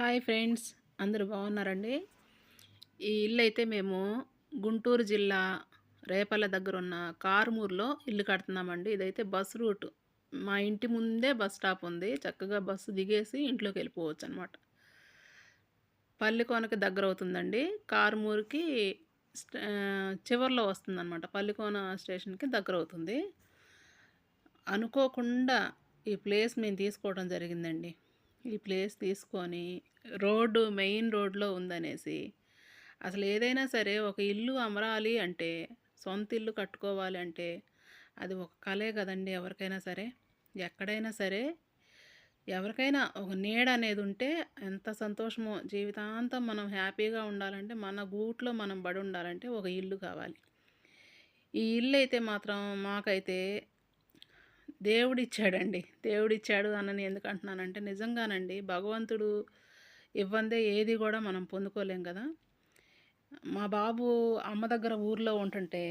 Hi friends అందరూ బాగున్నారండి? ఈ ఇల్లు అయితే మేము గుంటూరు జిల్లా రేపల్ల దగ్గర ఉన్న కారుమూరులో ఇల్లు కడుతున్నామండి. ఇదైతే బస్ రూట్. మా ఇంటి ముందే బస్ స్టాప్ ఉంది. చక్కగా బస్సు దిగేసి ఇంట్లోకి వెళ్ళిపోవచ్చు అనమాట పల్లికోనకి దగ్గర అవుతుందండి కారుమూరుకి చివరిలో వస్తుందన్నమాట పల్లికోన స్టేషన్కి దగ్గర అవుతుంది అనుకోకుండా ఈ ప్లేస్ మేము తీసుకోవడం జరిగిందండి. ఈ ప్లేస్ తీసుకొని రోడ్డు మెయిన్ రోడ్లో ఉందనేసి అసలు ఏదైనా సరే ఒక ఇల్లు అమరాలి అంటే సొంత ఇల్లు కట్టుకోవాలి అంటే అది ఒక కళే కదండి ఎవరికైనా సరే. ఎక్కడైనా సరే ఎవరికైనా ఒక నీడ అనేది ఉంటే ఎంత సంతోషమో జీవితాంతం మనం హ్యాపీగా ఉండాలంటే మన గూట్లో మనం బడి ఉండాలంటే ఒక ఇల్లు కావాలి. ఈ ఇల్లు అయితే మాత్రం మాకైతే దేవుడిచ్చాడండి. దేవుడిచ్చాడు అన్నని ఎందుకు అంటున్నానంటే నిజంగానండి భగవంతుడు ఇవ్వందే ఏది కూడా మనం పొందుకోలేం కదా. మా బాబు అమ్మ దగ్గర ఊర్లో ఉంటుంటే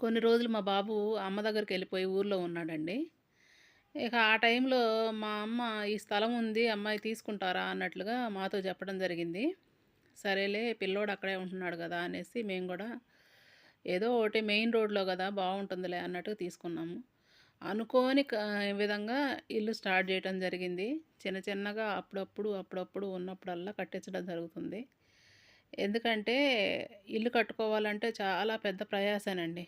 కొన్ని రోజులు మా బాబు అమ్మ దగ్గరికి వెళ్ళిపోయి ఊర్లో ఉన్నాడండి. ఇక ఆ టైంలో మా అమ్మ ఈ స్థలం ఉంది అమ్మాయి తీసుకుంటారా? అన్నట్లుగా మాతో చెప్పడం జరిగింది. సరేలే పిల్లోడు అక్కడే ఉంటున్నాడు కదా అనేసి మేము కూడా ఏదో ఒకటి మెయిన్ రోడ్లో కదా బాగుంటుందిలే అన్నట్టు తీసుకున్నాము. అనుకోని విధంగా ఇల్లు స్టార్ట్ చేయడం జరిగింది. చిన్న చిన్నగా అప్పుడప్పుడు అప్పుడప్పుడు ఉన్నప్పుడల్లా కట్టించడం జరుగుతుంది. ఎందుకంటే ఇల్లు కట్టుకోవాలంటే చాలా పెద్ద ప్రయాసనండి.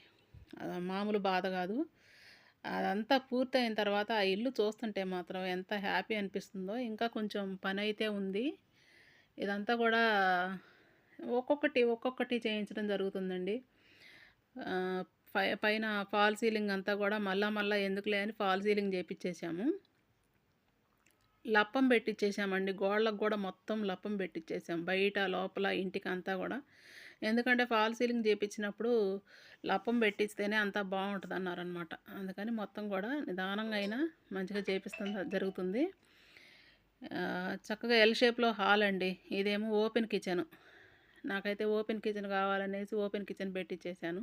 మామూలు బాధ కాదు. అదంతా పూర్తయిన తర్వాత ఆ ఇల్లు చూస్తుంటే మాత్రం ఎంత హ్యాపీ అనిపిస్తుందో ఇంకా కొంచెం పని అయితే ఉంది. ఇదంతా కూడా ఒక్కొక్కటి ఒక్కొక్కటి చేయించడం జరుగుతుందండి. పైన ఫాల్ సీలింగ్ అంతా కూడా మళ్ళా మళ్ళీ ఎందుకులే అని ఫాల్ సీలింగ్ చేపించేసాము లప్పం పెట్టించేసామండి గోడలకు కూడా మొత్తం లప్పం పెట్టించేసాం బయట లోపల ఇంటికి అంతా కూడా. ఎందుకంటే ఫాల్ సీలింగ్ చేపించినప్పుడు లప్పం పెట్టిస్తేనే అంతా బాగుంటుంది అన్నారనమాట అందుకని మొత్తం కూడా నిదానంగా అయినా మంచిగా చేపిస్తాం జరుగుతుంది. చక్కగా ఎల్ షేప్లో హాల్ అండి. ఇదేమో ఓపెన్ కిచెన్. నాకైతే ఓపెన్ కిచెన్ కావాలనేసి ఓపెన్ కిచెన్ పెట్టించేసాను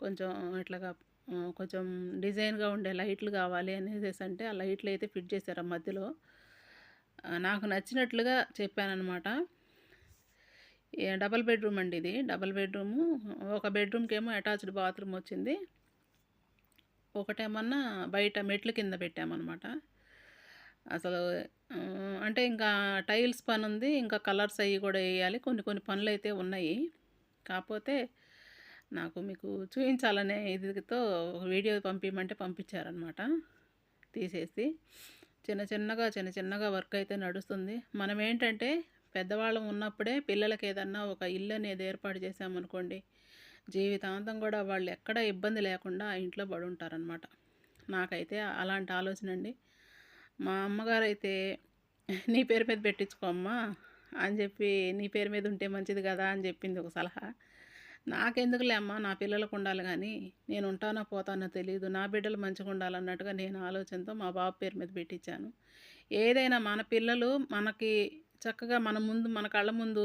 కొంచెం ఇట్లాగా కొంచెం డిజైన్గా ఉండే లైట్లు కావాలి అనేసి అంటే ఆ లైట్లు అయితే ఫిట్ చేశారు ఆ మధ్యలో. నాకు నచ్చినట్లుగా చెప్పానమాట డబల్ బెడ్రూమ్ అండి ఇది. డబల్ బెడ్రూము ఒక బెడ్రూమ్కి ఏమో అటాచ్డ్ బాత్రూమ్ వచ్చింది. ఒకటేమన్నా బయట మెట్ల కింద పెట్టామన్నమాట. అసలు అంటే ఇంకా టైల్స్ పని ఉంది ఇంకా కలర్స్ అవి కూడా వేయాలి. కొన్ని కొన్ని పనులు అయితే ఉన్నాయి. కాకపోతే నాకు మీకు చూపించాలనే ఇదితో ఒక వీడియో పంపించమంటే పంపించారనమాట తీసేసి చిన్న చిన్నగా చిన్న చిన్నగా వర్క్ అయితే నడుస్తుంది. మనం ఏంటంటే పెద్దవాళ్ళం ఉన్నప్పుడే పిల్లలకి ఏదన్నా ఒక ఇల్లు అనేది ఏర్పాటు చేసామనుకోండి జీవితాంతం కూడా వాళ్ళు ఎక్కడ ఇబ్బంది లేకుండా ఇంట్లో పడి ఉంటారనమాట నాకైతే అలాంటి ఆలోచన అండి. మా అమ్మగారు అయితే నీ పేరు మీద పెట్టించుకోమ్మా అని చెప్పి నీ పేరు మీద ఉంటే మంచిది కదా అని చెప్పింది ఒక సలహా. నాకెందుకులే అమ్మ నా పిల్లలకు ఉండాలి కానీ నేను ఉంటానో పోతానో తెలియదు నా బిడ్డలు మంచిగా ఉండాలన్నట్టుగా నేను ఆలోచనతో మా బాబు పేరు మీద పెట్టించాను. ఏదైనా మన పిల్లలు మనకి చక్కగా మన ముందు మన కళ్ళ ముందు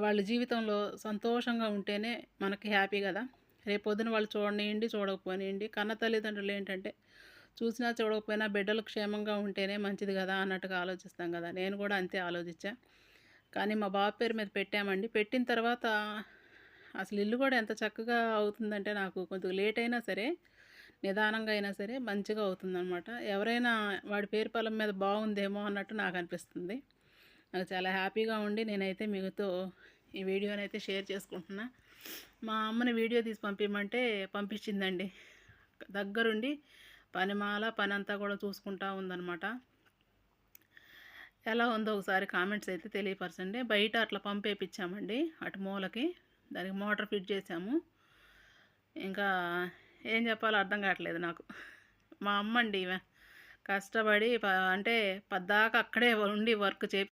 వాళ్ళ జీవితంలో సంతోషంగా ఉంటేనే మనకి హ్యాపీ కదా. రేపు వాళ్ళు చూడనియండి చూడకపోనియండి. కన్న తల్లిదండ్రులు ఏంటంటే చూసినా చూడకపోయినా బిడ్డలు క్షేమంగా ఉంటేనే మంచిది కదా అన్నట్టుగా ఆలోచిస్తాం కదా. నేను కూడా అంతే ఆలోచించా. కానీ మా బాబు పేరు మీద పెట్టామండి. పెట్టిన తర్వాత అసలు ఇల్లు కూడా ఎంత చక్కగా అవుతుందంటే నాకు కొంచెం లేట్ అయినా సరే నిదానంగా అయినా సరే మంచిగా అవుతుందన్నమాట. ఎవరైనా వాడి పేరు పొలం మీద బాగుందేమో అన్నట్టు నాకు అనిపిస్తుంది. నాకు చాలా హ్యాపీగా ఉండి నేనైతే మీతో ఈ వీడియోని అయితే షేర్ చేసుకుంటున్నా. మా అమ్మని వీడియో తీసి పంపించమంటే పంపించిందండి. దగ్గరుండి పనిమాల పని అంతా కూడా చూసుకుంటా ఉందన్నమాట. ఎలా ఉందో ఒకసారి కామెంట్స్ అయితే తెలియపరచండి. బయట అట్లా పంపేపించామండి అటు మూలకి. దానికి మోటార్ ఫిట్ చేసాము ఇంకా ఏం చెప్పాలో అర్థం కావట్లేదు నాకు. మా అమ్మ అండి కష్టపడి అంటే పద్దాక అక్కడే ఉండి వర్క్